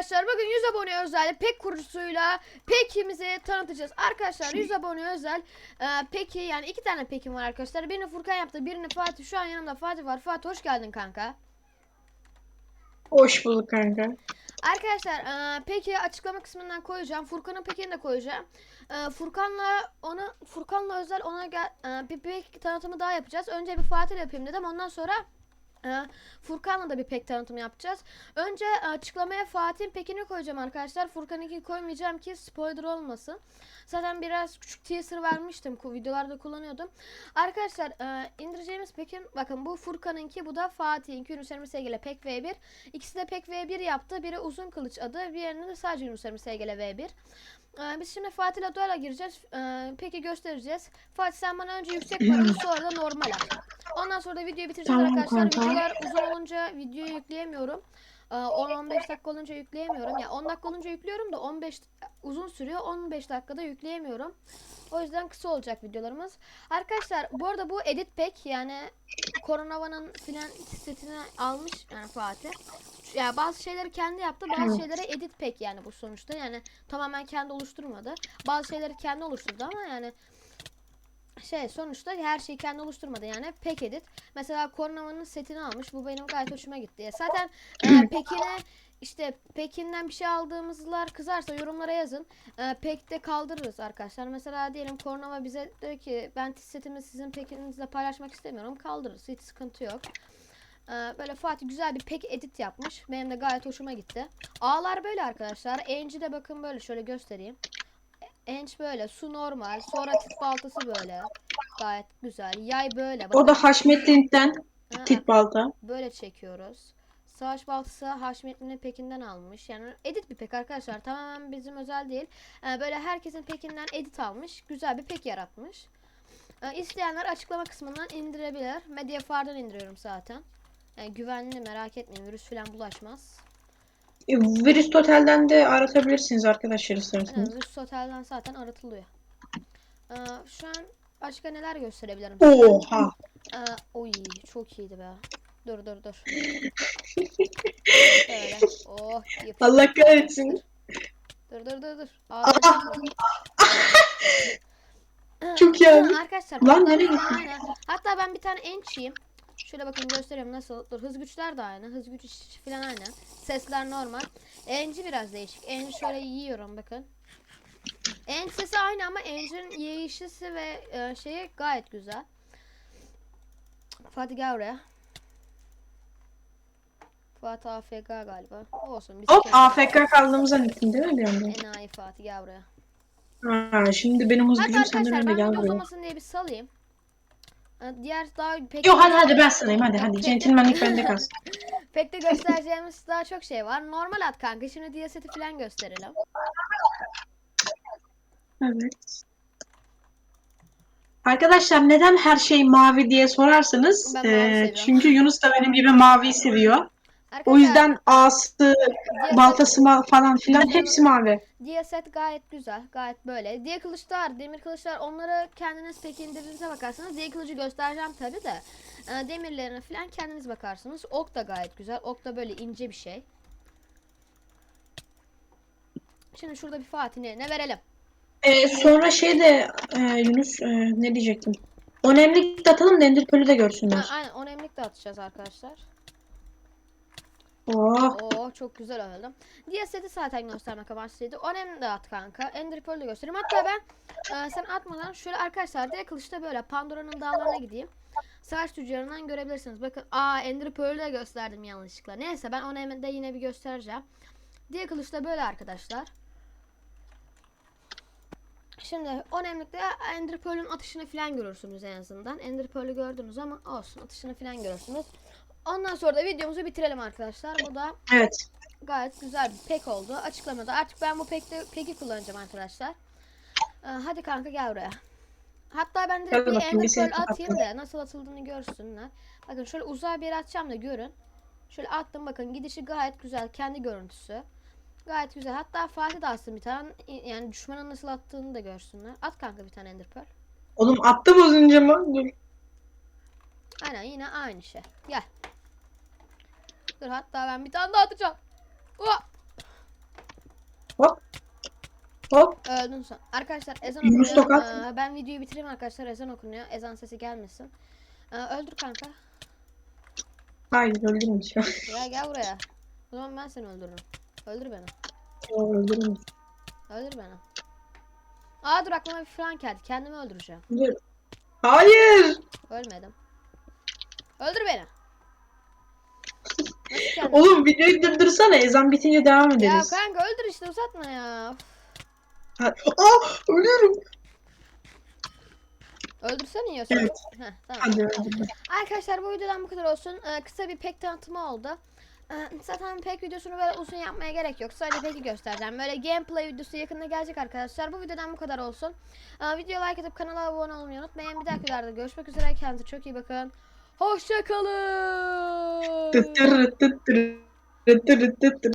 arkadaşlar bugün 100 abone özel pek kurucusuyla pekimizi tanıtacağız. Arkadaşlar 100 abone özel e, peki yani iki tane pekim var arkadaşlar. Birini Furkan yaptı birini Fatih. Şu an yanımda Fatih var. Fatih hoş geldin kanka. Hoş bulduk kanka. Arkadaşlar e, peki açıklama kısmından koyacağım. Furkan'ın pekini de koyacağım. E, Furkan'la onu Furkan'la özel ona gel, e, bir pek tanıtımı daha yapacağız. Önce bir Fatih yapayım dedim. Ondan sonra e, Furkan'la da bir pek tanıtımı yapacağız. Önce e, açıklamaya Fatih'in pekini koyacağım arkadaşlar. Furkan'ınki koymayacağım ki spoiler olmasın. Zaten biraz küçük teaser vermiştim. Videolarda kullanıyordum. Arkadaşlar e, indireceğimiz pekin bakın bu Furkan'ınki bu da Fatih'inki Yunus Emre Sevgili pek V1. İkisi de pek V1 yaptı. Biri uzun kılıç adı, diğerini de sadece Yunus Emre Sevgili V1. Ee, biz şimdi Fatih'le duela gireceğiz. Ee, peki göstereceğiz. Fatih sen bana önce yüksek paranı sonra da normal at. Ondan sonra da videoyu bitireceğiz Tamam arkadaşlar. kanka. Videolar uzun olunca videoyu yükleyemiyorum. Ee, 10-15 dakika olunca yükleyemiyorum. Ya 10 dakika olunca yüklüyorum da 15 uzun sürüyor. 15 dakikada yükleyemiyorum. O yüzden kısa olacak videolarımız. Arkadaşlar bu arada bu edit pack yani Koronava'nın filan setini almış yani Fatih. Ya bazı şeyleri kendi yaptı, bazı Evet. şeyleri edit pack yani bu sonuçta. Yani tamamen kendi oluşturmadı. Bazı şeyleri kendi oluşturdu ama yani şey sonuçta her şeyi kendi oluşturmadı yani pek edit. Mesela Koronava'nın setini almış. Bu benim gayet hoşuma gitti. Ya Zaten e, Pekin'e işte Pekin'den bir şey aldığımızlar kızarsa yorumlara yazın. E, pek de kaldırırız arkadaşlar. Mesela diyelim Kornava bize diyor ki ben setimi sizin Pekin'inizle paylaşmak istemiyorum. Kaldırırız. Hiç sıkıntı yok. E, böyle Fatih güzel bir pek edit yapmış. Benim de gayet hoşuma gitti. Ağlar böyle arkadaşlar. Enci de bakın böyle şöyle göstereyim. Enç böyle. Su normal. Sonra tit baltası böyle. Gayet güzel. Yay böyle. O da Haşmetli'nden Ha, tit balta. böyle çekiyoruz. Savaş baltası Haşmetli'nin pekinden almış. Yani edit bir pek arkadaşlar. Tamamen bizim özel değil. Ee, böyle herkesin pekinden edit almış. Güzel bir pek yaratmış. Ee, isteyenler açıklama kısmından indirebilir. Mediafar'dan indiriyorum zaten. Yani güvenli merak etmeyin. Virüs falan bulaşmaz. E, Virüs Total'den de aratabilirsiniz arkadaşlar Yani isterseniz. virüs otelden zaten aratılıyor. Ee, şu an başka neler gösterebilirim? Oha. Ee, oy çok iyiydi be. Dur dur dur. Böyle. Oh. Allah kahretsin. Dur dur dur dur. Ağzına sıkma. Çok iyi abi. Arkadaşlar Lan nereye gittin? Hatta ben bir tane ençiyim. Şöyle bakın göstereyim nasıl. Dur hız güçler de aynı. Hız güç falan aynı. Sesler normal. Enci biraz değişik. Enci şöyle yiyorum bakın. Enci sesi aynı ama Enci'nin yiyişisi ve e, şeyi gayet güzel. Fatih gel oraya. Fatih AFK galiba. Olsun. Biz Hop AFK kaldığımı zannettin değil mi bir anda? Enayi Fatih gel buraya. Ha, şimdi benim hız Hadi gücüm senden arkadaşlar önde ben gel video buraya. uzamasın diye bir salayım. Diğer daha pek Yo hadi hadi ben sanayım hadi Yok, hadi. Centilmenlik bende kalsın. Pek de göstereceğimiz daha çok şey var. Normal at kanka. Şimdi diye seti falan gösterelim. Evet. Arkadaşlar neden her şey mavi diye sorarsanız Ben mavi seviyorum. çünkü Yunus da benim gibi maviyi seviyor. Arkadaşlar, O yüzden ağası, baltası falan filan hepsi mavi. Diye set gayet güzel. Gayet böyle. Diye kılıçlar, demir kılıçlar onları kendiniz pek indirdiğinize bakarsanız. Diye kılıcı göstereceğim tabi de. Ee, demirlerine falan kendiniz bakarsınız. Ok da gayet güzel. Ok da böyle ince bir şey. Şimdi şurada bir Fatih ne verelim. Ee, sonra şey de e, Yunus e, ne diyecektim? Önemli de atalım da Ender Pearl'ü de Ha, görsünler. aynen 10 emlik de atacağız arkadaşlar. Oh. Oo çok güzel öldüm. Diğer seti zaten göstermek amaçlıydı. Önemli de at kanka. Ender Pearl'ü göstereyim. Hatta ben e, sen atmadan şöyle arkadaşlar diye kılıçta böyle Pandora'nın dağlarına gideyim. Savaş tüccarından görebilirsiniz. Bakın aa Ender Pearl'ü gösterdim yanlışlıkla. Neyse ben onu de yine bir göstereceğim. Diye kılıçta böyle arkadaşlar. Şimdi önemlikle Ender Pearl'ün atışını falan görürsünüz en azından. Ender gördünüz ama olsun atışını falan görürsünüz. Ondan sonra da videomuzu bitirelim arkadaşlar. Bu da Evet. gayet güzel bir pek oldu. Açıklamada artık ben bu pekte peki kullanacağım arkadaşlar. Ee, hadi kanka gel buraya. Hatta ben Gel bir Ender seni Pearl atayım da nasıl atıldığını görsünler. Bakın şöyle uzağa bir yere atacağım da görün. Şöyle attım bakın gidişi gayet güzel. Kendi görüntüsü. Gayet güzel. Hatta Fatih de atsın bir tane. Yani düşmanın nasıl attığını da görsünler. At kanka bir tane Ender Pearl. Oğlum attım az önce mi? Aynen yine aynı şey. Gel. Dur hatta ben bir tane daha atacağım. Hop. Hop. Öldün sen. Arkadaşlar ezan Yunus okunuyor. Tokat. Ee, ben videoyu bitireyim arkadaşlar. Ezan okunuyor. Ezan sesi gelmesin. Ee, öldür kanka. Hayır öldürmeyeceğim. Ya gel buraya. O zaman ben seni öldürürüm. Öldür beni. Yok. Öldür beni. Aa dur aklıma bir falan geldi. Kendimi öldüreceğim. Hayır. Ölmedim. Öldür beni. Kendimi? Oğlum videoyu durdursana. Ezan bitince devam Ya ederiz. kanka öldür işte uzatma ya. Ha- Aa ölüyorum. Öldürsen yiyorsun. Evet. Heh, tamam. Hadi öldürdüm. Arkadaşlar bu videodan bu kadar olsun. Ee, kısa bir pek tanıtımı oldu. Ee, zaten pek videosunu böyle uzun yapmaya gerek yok. Sadece peki göstereceğim. Böyle gameplay videosu yakında gelecek arkadaşlar. Bu videodan bu kadar olsun. Ee, videoya like atıp kanala abone olmayı unutmayın. Bir dahaki videoda görüşmek üzere. Kendinize çok iyi bakın. Hoşçakalın.